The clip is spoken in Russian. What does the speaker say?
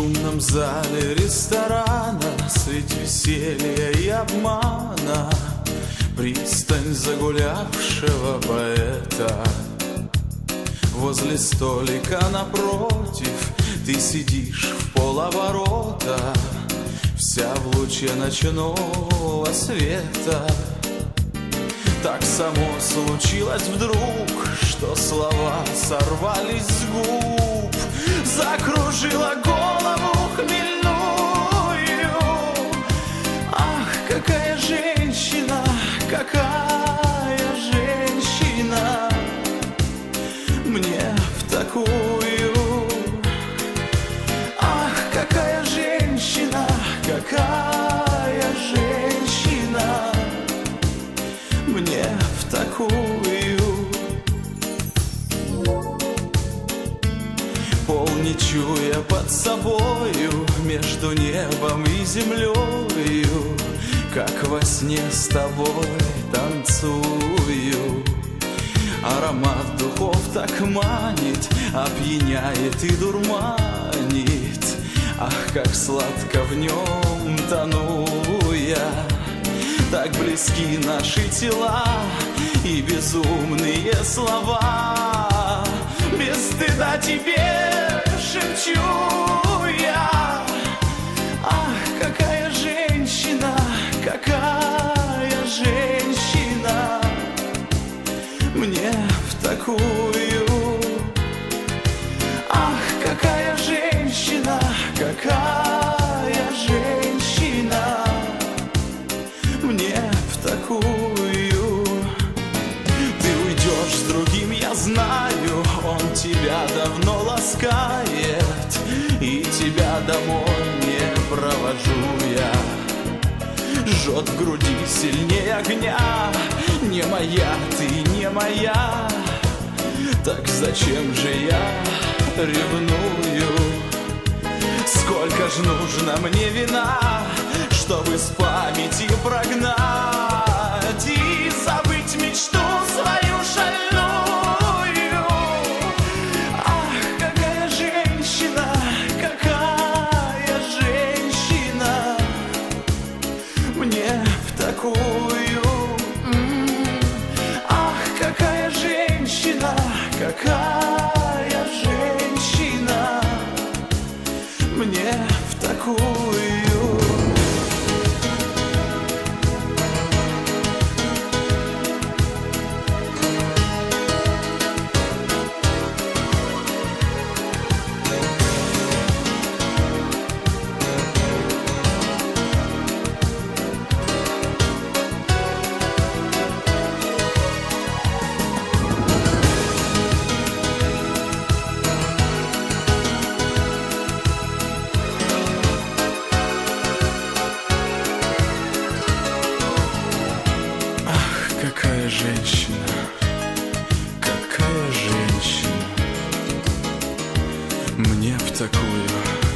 шумном зале ресторана Средь веселья и обмана Пристань загулявшего поэта. Возле столика напротив Ты сидишь в полоборота Вся в луче ночного света. Так само случилось вдруг, что слова сорвались с губ, какая женщина мне в такую? Пол не чуя под собою Между небом и землею Как во сне с тобой танцую. Аромат духов так манит Опьяняет и дурманит. Ах, как сладко в нем тону я так близки наши тела и безумные слова. Без стыда тебе шепчу мне в такую. Ты уйдешь с другим, я знаю Он тебя давно ласкает И тебя домой не провожу я. Жжет в груди сильнее огня. Не моя, ты не моя Так зачем же я ревную? Сколько ж нужно мне вина, чтобы с памяти прогнать и забыть мечту свою шальную. Ах, какая женщина, какая женщина мне в такую. Ах, какая женщина, какая женщина, какая женщина мне в такую.